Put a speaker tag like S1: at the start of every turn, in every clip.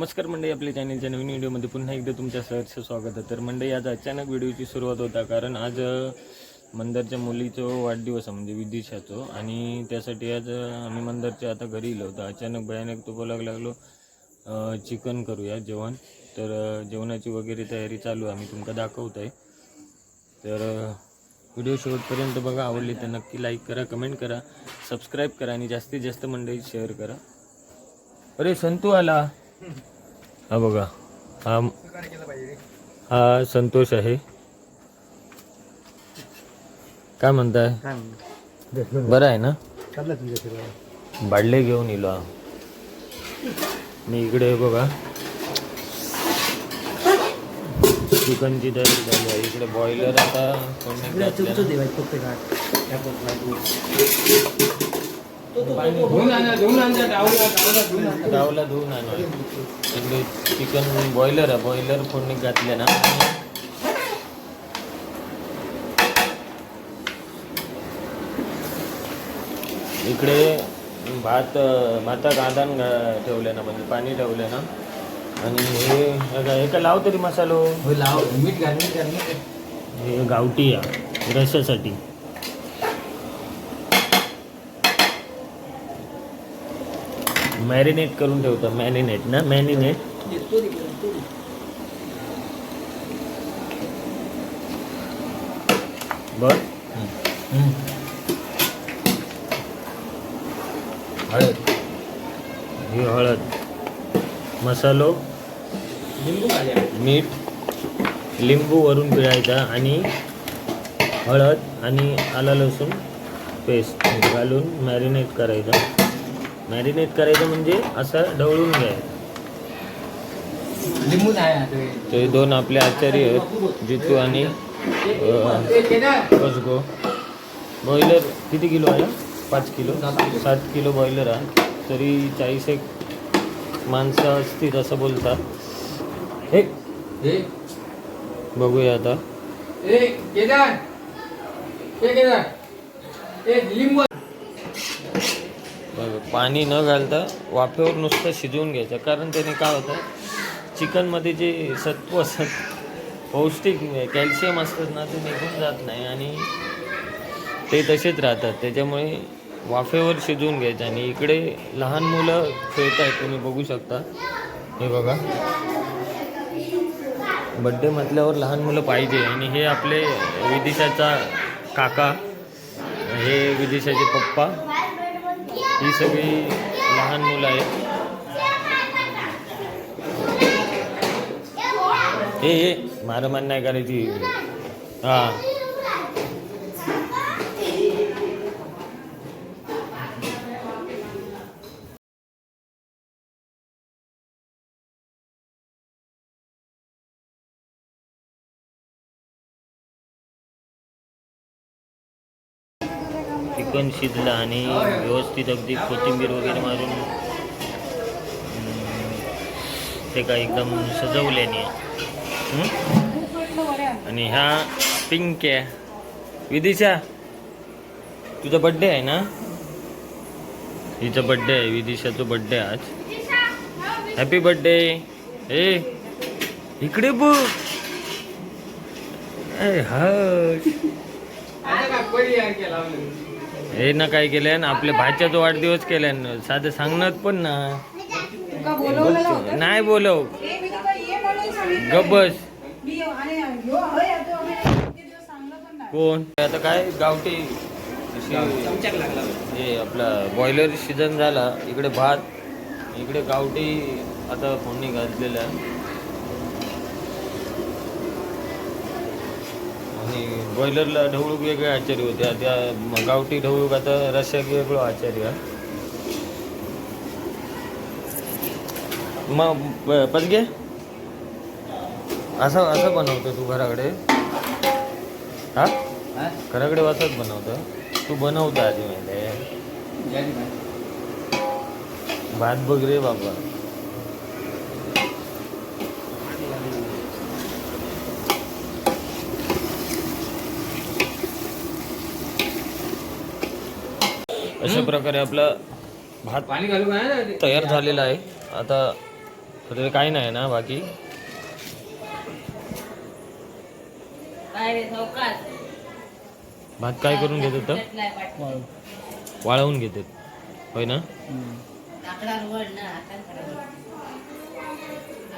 S1: नमस्कार मंडळी आपल्या चॅनलच्या नवीन व्हिडिओमध्ये पुन्हा एकदा तुमच्या सहर्ष स्वागत आहे. तर मंडळी आज अचानक व्हिडिओची सुरुवात होता कारण आज अ, मंदारच्या मुलीचं वाढदिवस आहे म्हणजे विदिशाचं. आणि त्यासाठी आज आम्ही मंदारच्या आता घरी गेलो होतो. अचानक भयानक तो बोलायला लागलो चिकन करूया जेवण. तर जेवणाची वगैरे तयारी चालू आहे आम्ही तुमका दाखवत आहे तर व्हिडिओ शेवटपर्यंत बघा आवडली तर नक्की लाईक करा कमेंट करा सबस्क्राईब करा आणि जास्तीत जास्त मंडळी शेअर करा. अरे संतू आला. हा बघा हा हा संतोष आहे. काय म्हणताय? बरं आहे ना? बाडले घेऊन येलो. मी इकडे बघा. चिकनची तयारी झाली आहे. इकडे बॉयलर आता गावला धुवून आणू इकडे चिकन बॉयलर आहे बॉयलर फोडणी घातले ना. इकडे भात भातात आदान घा- ठेवले ना म्हणजे पाणी ठेवले ना. आणि हे काय- काय लाव तरी मसालो.
S2: मीठ घाल मीठ घाल
S1: हे गावठी आहे रशासाठी. मॅरिनेट करून ठेवतो. मॅरिनेट ना? मॅरिनेट बर. हळद. ही हळद. मसालो.
S2: लिंबू
S1: मीठ. लिंबू वरून पिळायचा आणि हळद आणि आला लसूण पेस्ट घालून मॅरिनेट करायचा. मॅरिनेट करायचं म्हणजे असं ढवळून घ्यायचं
S2: लिंबू नाही.
S1: ते दोन आपले आचार्य आहेत जितू आणि. कसगो बॉयलर किती किलो आहे? पाच किलो. सात किलो बॉयलर आहे. तरी चाळीस एक माणसं असतील असं बोलतात. हे. बघूया आता.
S2: लिंबू
S1: पाणी न घालता वाफेवर नुसतं शिजवून घ्यायचं. कारण त्याने काय होतं चिकनमध्ये जे सत्व असत पौष्टिक कॅल्शियम असतात ना ते निघून जात नाही आणि ते तसेच राहतात. त्याच्यामुळे वाफेवर शिजवून घ्यायचं आणि इकडे लहान मुलं खेळत आहेत तुम्ही बघू शकता. हे बघा. बड्डे म्हटल्यावर लहान मुलं पाहिजे. आणि हे आपले विदिशाचा काका हे विदिशाचे पप्पा. ही सगळी लहान मुलं आहेत. हे हे नाही करायची. हा. चिकन शिजलं आणि व्यवस्थित अगदी कोथिंबीर वगैरे मारून ते काय एकदम सजवल्याने. आणि ह्या पिंक आहे. विदिशा तुझा बड्डे आहे ना? हिचा बड्डे आहे विदिशाचा बड्डे आहे आज. हॅपी बड्डे ए इकडे बघ. ए
S2: आहे.
S1: हे ना काय केलंय ना आपल्या भाच्याचा वाढदिवस केलाय ना साधं सांगणार पण ना.
S3: तुका बोलवलेलं होतं?
S1: नाही बोलव.
S3: ए, मी तुका ये म्हणून सांगितलं.
S1: गप बस.
S3: मी आणि ह्यो होय, आता आम्ही किती दिवस सांगलं पण नाही.
S1: कोण? आता काय? गावठी. हे आपला बॉयलर सीझन झाला. इकडे भात इकडे गावठी. आता फोडणी घातलेलं आणि बॉयलरला ढवळूक वेगळे आचार्य होते. त्या गावठी ढवळूक आता रस्याक वेगळं आचार्य आहे. मग प- पदगे? असं असं बनवतो तू घराकडे. हा? घराकडे वाचत बनवतं तू बनवता आधी
S2: काय?
S1: भात बघ रे बाबा. अशा प्रकारे आपला भात
S2: पाणी घालू काय?
S1: तयार झालेला आहे. आता तर काही नाही ना बाकी. भात काय करून घेतात तर वाळवून घेतात होय ना.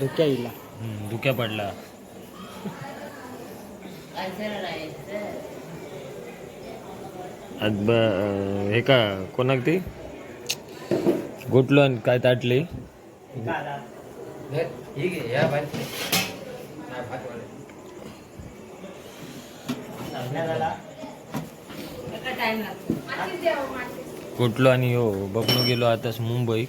S2: धुक्या येईल.
S1: धुक्या पडला. आज ब हे का कोणाक ते? गोटलो आणि काय ताटली?
S2: या
S1: आणि हो बघलो गेलो आताच मुंबई.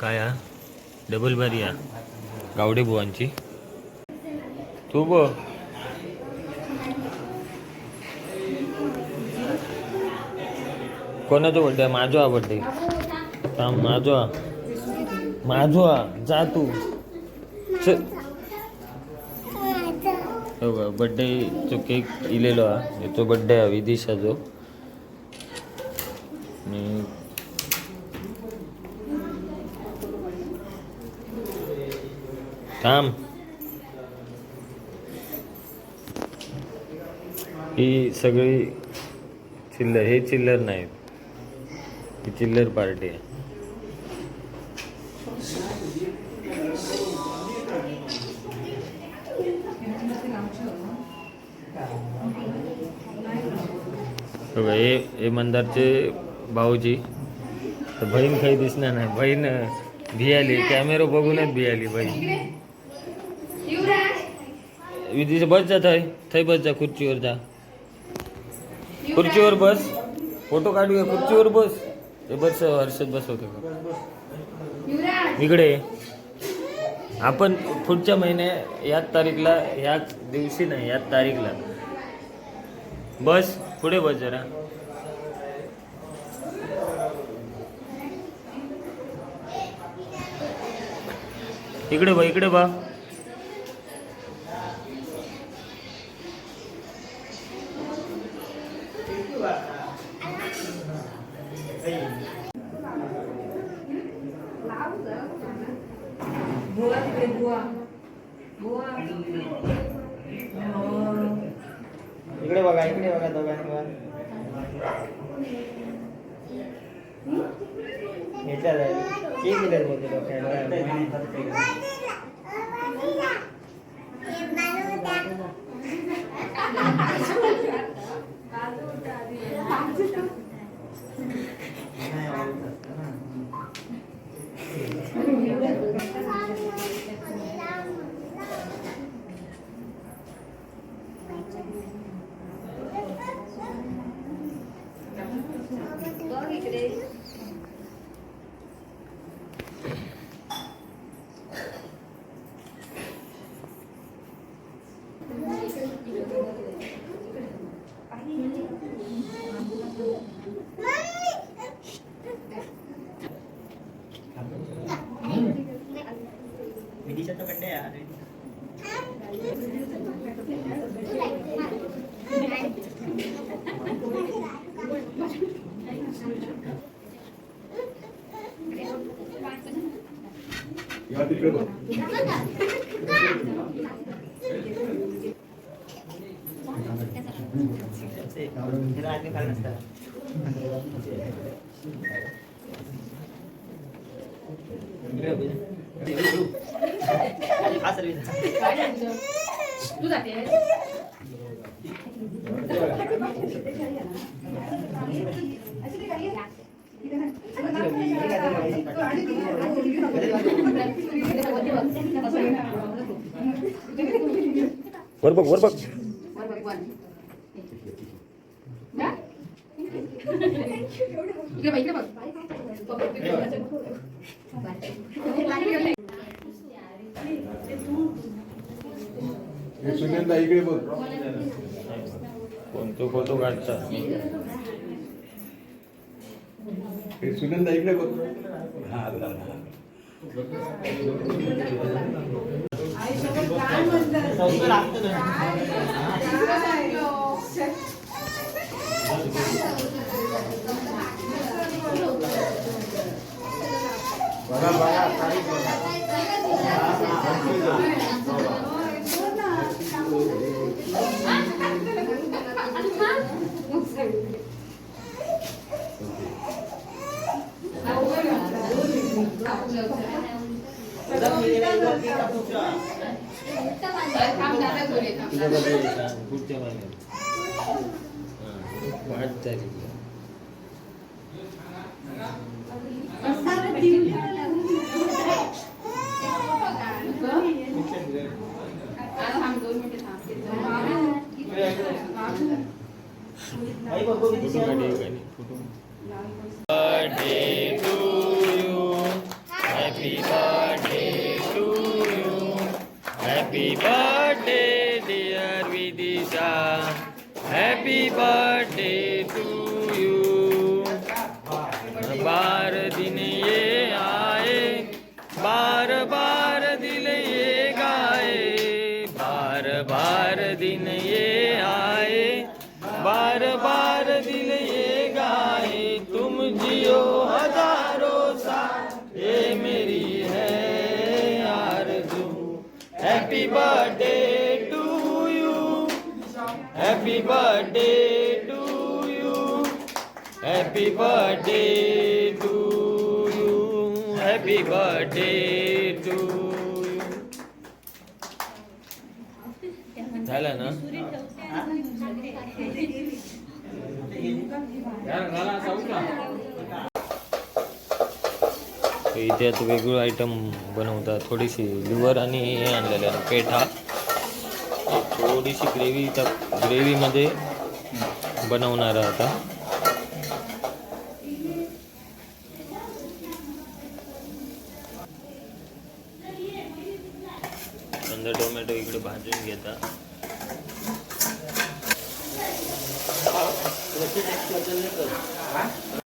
S1: काय हा? डबल बारी हा. गावडे बुवांची. तू बघ. कोणाचं बड्डे आहे माझो हा बड्डे थांब माझो. हा जा तू. चल हो बड्डेचो केक इलेलो हा. याचो बड्डे हा विदिशाचो आणि थांब. ही सगळी चिल्लर हे चिल्लर नाहीत. ही चिल्लर पार्टी आहे. बघा, हे हे मंदारचे भाऊजी तर बहीण काही दिसणार नाही. बहीण भियाली कॅमेरा बघूनच भियाली बहीण. विधीच बस जा थंय थंय बस जा खुर्चीवर जा. खुर्चीवर बस. फोटो काढूया खुर्चीवर बस. बस हर्षद बसवतो का इकडे. आपण पुढच्या महिन्या याच तारीखला याच दिवशी नाही याच तारीखला. बस पुढे बस जरा. इकडे बा इकडे बा
S2: इकडे बघा इकडे बघा दोघांनी वर ह्याच्यात आहे. केक दिलेत बोलते डोक्याला.
S3: तू जाते
S1: वर बघ वर बघ
S3: इकडे बघ, इकडे बघ.
S4: सुगंधा इकडे बघ.
S1: कोणतो फोटो काढचा
S4: हे सुगंधा इकडे बघ. हा. आला, आला.
S3: आईसोबत काय म्हणतात?
S2: बघा बघा तारीख बघा
S1: पुढच्या महिन्यात पाच तारीख
S2: आई बघू किती
S1: बार दिन ये आए, बार बार दिल ये गाए। तुम जियो हज़ारों साल, ये मेरी है आरज़ू। Happy birthday to you happy birthday to you happy birthday to you happy birthday to झालं ना? इथे आता वेगवेगळे आयटम बनवतात. थोडीशी लिव्हर आणि हे आणलेलं आहे. पेठा. थोडीशी ग्रेव्ही त्या ग्रेव्हीमध्ये बनवणार आता. कांदा टोमॅटो इकडे भाजून घेतात. 我现在做的那个啊？